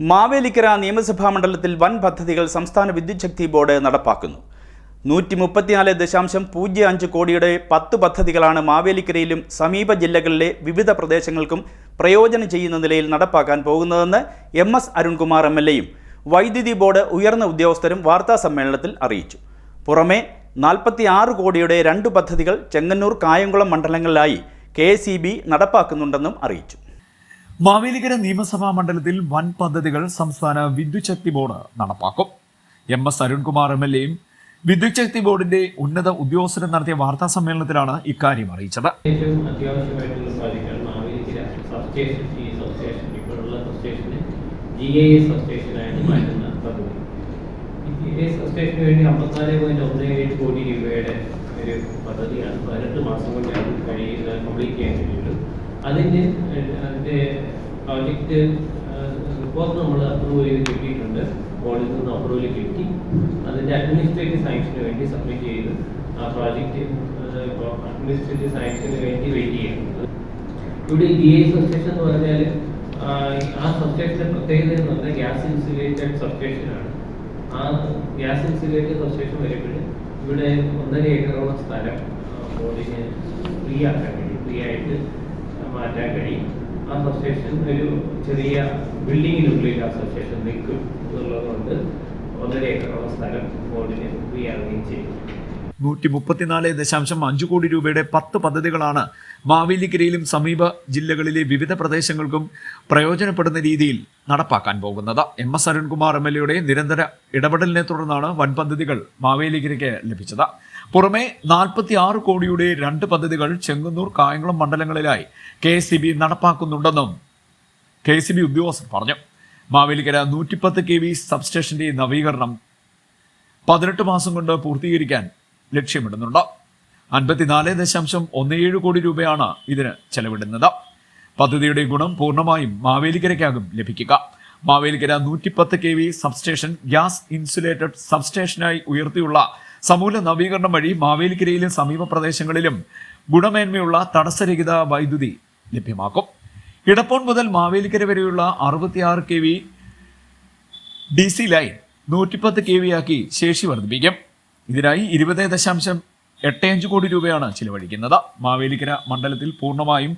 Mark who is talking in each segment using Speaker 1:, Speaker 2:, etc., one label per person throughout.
Speaker 1: മാവേലിക്കര നിയമസഭാ മണ്ഡലത്തിൽ വൻ പദ്ധതികൾ സംസ്ഥാന വിദ്യുത് ശക്തി ബോർഡ് നടപ്പാക്കുന്നു. നൂറ്റി മുപ്പത്തിനാല് ദശാംശം പൂജ്യം അഞ്ച് കോടിയുടെ പത്ത് പദ്ധതികളാണ് മാവേലിക്കരയിലും സമീപ ജില്ലകളിലെ വിവിധ പ്രദേശങ്ങൾക്കും പ്രയോജനം ചെയ്യുന്ന നിലയിൽ നടപ്പാക്കാൻ പോകുന്നതെന്ന് M S Arunkumar M L എയും വൈദ്യുതി ബോർഡ് ഉയർന്ന ഉദ്യോഗസ്ഥരും വാർത്താ സമ്മേളനത്തിൽ അറിയിച്ചു. പുറമെ നാൽപ്പത്തി ആറ് കോടിയുടെ രണ്ട് പദ്ധതികൾ ചെങ്ങന്നൂർ കായംകുളം മണ്ഡലങ്ങളിലായി കെ നടപ്പാക്കുന്നുണ്ടെന്നും അറിയിച്ചു.
Speaker 2: മാവേലിക്കര നിയമസഭാ മണ്ഡലത്തിൽ വൻ പദ്ധതികൾ സംസ്ഥാന വിദ്യുച്ഛക്തി ബോർഡ് നടപ്പാക്കും. M S Arunkumar M L എയും വിദ്യുച്ഛക്തി ബോർഡിന്റെ ഉന്നത ഉദ്യോഗസ്ഥരും നടത്തിയ വാർത്താ സമ്മേളനത്തിലാണ് ഇക്കാര്യം അറിയിച്ചത്.
Speaker 3: കോടി ഒരു പദ്ധതിയാണ്. പതിനെട്ട് മാസം കൊണ്ട് അത് കഴിയുന്ന കംപ്ലീറ്റ് ചെയ്യാൻ അതിന് അതിന്റെ പ്രോജക്റ്റ് റിപ്പോർട്ട് നമ്മൾ അപ്രൂവ് ചെയ്ത് കിട്ടിയിട്ടുണ്ട്. ബോർഡിൽ നിന്ന് അപ്രൂവൽ കിട്ടി. അതിന്റെ അഡ്മിനിസ്ട്രേറ്റീവ് സയൻസിന് വേണ്ടി സബ്മിറ്റ് ചെയ്ത്. ആ പ്രോജക്റ്റ് അഡ്മിനിസ്ട്രേറ്റീവ് സയൻസിന് വേണ്ടി വെയിറ്റ് ചെയ്യുന്നത് ഇവിടെ ബി ഐ സബ്സ്റ്റേഷൻ എന്ന് പറഞ്ഞാൽ ആ സബ്സ്റ്റേഷന്റെ പ്രത്യേകത എന്ന് പറഞ്ഞാൽ ഗ്യാസ് ഇൻസുലേറ്റഡ് സബ്സ്റ്റേഷനാണ് ആ ഗ്യാസ് ഇൻസുലേറ്റഡ് സബ്സ്റ്റേഷൻ വരുമ്പോൾ ഇവിടെ ഒന്നര ഏക്കറോളം സ്ഥലം ബോർഡിന് ഫ്രീ ആക്കാൻ കഴിയും ഫ്രീ ആയിട്ട് മാറ്റാൻ കഴിയും. ആ സബ്സ്റ്റേഷൻ ഒരു ചെറിയ ബിൽഡിങ്ങിനുള്ളിൽ ആ സബ്സ്റ്റേഷൻ നിൽക്കും എന്നുള്ളതുകൊണ്ട് ഒന്നര ഏക്കറോളം സ്ഥലം ബോർഡിന് ഉപയോഗിക്കുകയും ചെയ്യും.
Speaker 2: നൂറ്റി മുപ്പത്തിനാല് ദശാംശം അഞ്ച് കോടി രൂപയുടെ പത്ത് പദ്ധതികളാണ് മാവേലിക്കരയിലും സമീപ ജില്ലകളിലെ വിവിധ പ്രദേശങ്ങൾക്കും പ്രയോജനപ്പെടുന്ന രീതിയിൽ നടപ്പാക്കാൻ പോകുന്നത്. M S Arunkumar M L എയുടെ നിരന്തര ഇടപെടലിനെ തുടർന്നാണ് വൻ പദ്ധതികൾ മാവേലിക്കരയ്ക്ക് ലഭിച്ചത്. പുറമെ നാൽപ്പത്തി ആറ് കോടിയുടെ രണ്ട് പദ്ധതികൾ ചെങ്ങന്നൂർ കായംകുളം മണ്ഡലങ്ങളിലായി കെ എസ് നടപ്പാക്കുന്നുണ്ടെന്നും കെ എസ് ഉദ്യോഗസ്ഥർ പറഞ്ഞു. മാവേലിക്കര നൂറ്റിപ്പത്ത് കെ വി സബ്സ്റ്റേഷന്റെ നവീകരണം പതിനെട്ട് മാസം കൊണ്ട് പൂർത്തീകരിക്കാൻ ലക്ഷ്യമിടുന്നുണ്ട്. അൻപത്തിനാല് ദശാംശം ഒന്ന് ഏഴ് കോടി രൂപയാണ് ഇതിന് ചെലവിടുന്നത്. പദ്ധതിയുടെ ഗുണം പൂർണമായും മാവേലിക്കരയ്ക്കാകും ലഭിക്കുക. മാവേലിക്കര നൂറ്റിപ്പത്ത് K V substation gas insulated സബ്സ്റ്റേഷനായി ഉയർത്തിയുള്ള സമൂല നവീകരണം വഴി മാവേലിക്കരയിലും സമീപ പ്രദേശങ്ങളിലും ഗുണമേന്മയുള്ള തടസ്സരഹിത വൈദ്യുതി ലഭ്യമാക്കും. ഇടപ്പോൺ മുതൽ മാവേലിക്കര വരെയുള്ള അറുപത്തിയാറ് K V D C line നൂറ്റിപ്പത്ത് കെ വി ആക്കി ശേഷി വർദ്ധിപ്പിക്കും. ഇതിനായി ഇരുപത് ദശാംശം എട്ട് അഞ്ച് കോടി രൂപയാണ് ചിലവഴിക്കുന്നത്. മാവേലിക്കര മണ്ഡലത്തിൽ പൂർണമായും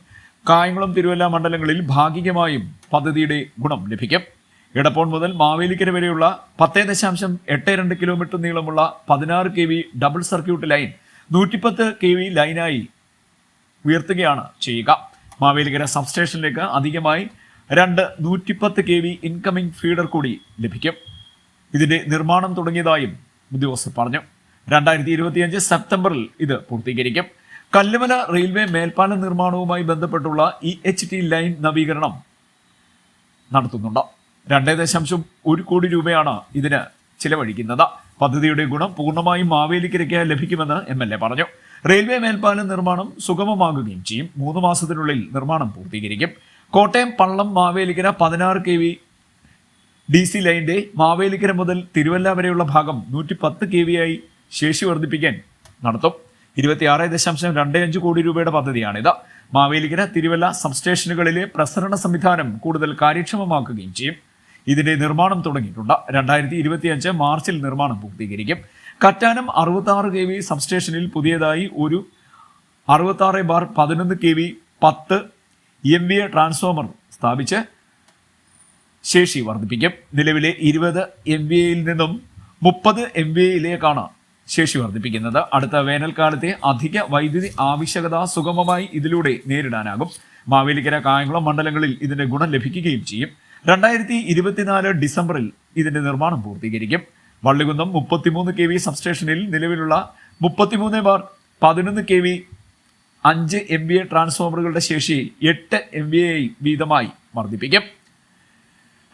Speaker 2: കായംകുളം തിരുവല്ല മണ്ഡലങ്ങളിൽ ഭാഗികമായും പദ്ധതിയുടെ ഗുണം ലഭിക്കും. ഇടപ്പോൺ മുതൽ മാവേലിക്കര വരെയുള്ള പത്ത് ദശാംശം എട്ട് രണ്ട് കിലോമീറ്റർ നീളമുള്ള പതിനാറ് K V double circuit line നൂറ്റിപ്പത്ത് കെ വി ലൈനായി ഉയർത്തുകയാണ് ചെയ്യുക. മാവേലിക്കര സബ്സ്റ്റേഷനിലേക്ക് അധികമായി രണ്ട് നൂറ്റിപ്പത്ത് കെ വി ഇൻകമിംഗ് ഫീഡർ കൂടി ലഭിക്കും. ഇതിന്റെ നിർമ്മാണം തുടങ്ങിയതായും ഉദ്യോഗസ്ഥർ പറഞ്ഞു. രണ്ടായിരത്തി ഇരുപത്തിയഞ്ച് സെപ്റ്റംബറിൽ ഇത് പൂർത്തീകരിക്കും. കല്ലുമല റെയിൽവേ മേൽപ്പാല നിർമ്മാണവുമായി ബന്ധപ്പെട്ടുള്ള ഇ എച്ച് ടി ലൈൻ നവീകരണം നടത്തുന്നുണ്ട്. രണ്ടേ ദശാംശം ഒരു കോടി രൂപയാണ് ഇതിന് ചിലവഴിക്കുന്നത്. പദ്ധതിയുടെ ഗുണം പൂർണമായും മാവേലിക്കരയ്ക്ക് ലഭിക്കുമെന്ന് എം എൽ എ പറഞ്ഞു. റെയിൽവേ മേൽപ്പാല നിർമ്മാണം സുഗമമാകുകയും ചെയ്യും. മൂന്ന് മാസത്തിനുള്ളിൽ നിർമ്മാണം പൂർത്തീകരിക്കും. കോട്ടയം പള്ളം മാവേലിക്കര പതിനാറ് കെ വി ഡി സി ലൈന്റെ മാവേലിക്കര മുതൽ തിരുവല്ല വരെയുള്ള ഭാഗം നൂറ്റി പത്ത് കെ വി ആയി ശേഷി വർദ്ധിപ്പിക്കാൻ നടത്തും. ഇരുപത്തിയാറ് ദശാംശം രണ്ട് അഞ്ച് കോടി രൂപയുടെ പദ്ധതിയാണിത്. മാവേലിക്കര തിരുവല്ല സബ്സ്റ്റേഷനുകളിലെ പ്രസരണ സംവിധാനം കൂടുതൽ കാര്യക്ഷമമാക്കുകയും ചെയ്യും. ഇതിന്റെ നിർമ്മാണം തുടങ്ങിയിട്ടുണ്ട്. രണ്ടായിരത്തി ഇരുപത്തിയഞ്ച് മാർച്ചിൽ നിർമ്മാണം പൂർത്തീകരിക്കും. കറ്റാനം അറുപത്തി ആറ് കെ വി സബ്സ്റ്റേഷനിൽ പുതിയതായി ഒരു അറുപത്തി ബാർ പതിനൊന്ന് കെ വി പത്ത് എം വി എ ട്രാൻസ്ഫോമർ സ്ഥാപിച്ച് ശേഷി വർദ്ധിപ്പിക്കും. നിലവിലെ ഇരുപത് എം വി എയിൽ നിന്നും മുപ്പത് എം വി എയിലേക്കാണ് ശേഷി വർദ്ധിപ്പിക്കുന്നത്. അടുത്ത വേനൽക്കാലത്തെ അധിക വൈദ്യുതി ആവശ്യകത സുഗമമായി ഇതിലൂടെ നേരിടാനാകും. മാവേലിക്കര കായംകുളം മണ്ഡലങ്ങളിൽ ഇതിന്റെ ഗുണം ലഭിക്കുകയും ചെയ്യും. രണ്ടായിരത്തി ഇരുപത്തിനാല് ഡിസംബറിൽ ഇതിന്റെ നിർമ്മാണം പൂർത്തീകരിക്കും. വള്ളികുന്നം മുപ്പത്തിമൂന്ന് കെ വി സബ്സ്റ്റേഷനിൽ നിലവിലുള്ള മുപ്പത്തിമൂന്ന് ബാർ പതിനൊന്ന് കെ വി അഞ്ച് എം ബി എ ട്രാൻസ്ഫോമറുകളുടെ ശേഷി എട്ട് എം ബി എ വീതമായി വർദ്ധിപ്പിക്കും.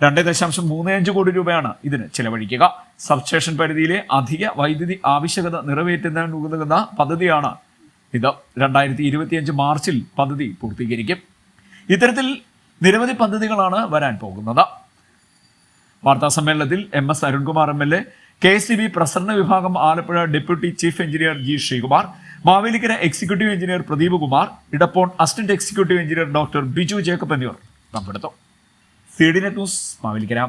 Speaker 2: രണ്ട് ദശാംശം മൂന്ന് അഞ്ച് കോടി രൂപയാണ് ഇതിന് ചെലവഴിക്കുക. സബ്സ്റ്റേഷൻ പരിധിയിലെ അധിക വൈദ്യുതി ആവശ്യകത നിറവേറ്റുന്ന പദ്ധതിയാണ് ഇത്. രണ്ടായിരത്തി ഇരുപത്തിയഞ്ച് മാർച്ചിൽ പദ്ധതി പൂർത്തീകരിക്കും. ഇത്തരത്തിൽ നിരവധി പദ്ധതികളാണ് വരാൻ പോകുന്നത്. വാർത്താ സമ്മേളനത്തിൽ M S Arunkumar M L A K C B പ്രസരണ വിഭാഗം Alappuzha deputy chief engineer G Sreekumar Mavelikara executive engineer Pradeep Kumar Edappon assistant executive engineer doctor Biju Jacob എന്നിവർ പങ്കെടുത്തു. C D net news Mavelikara.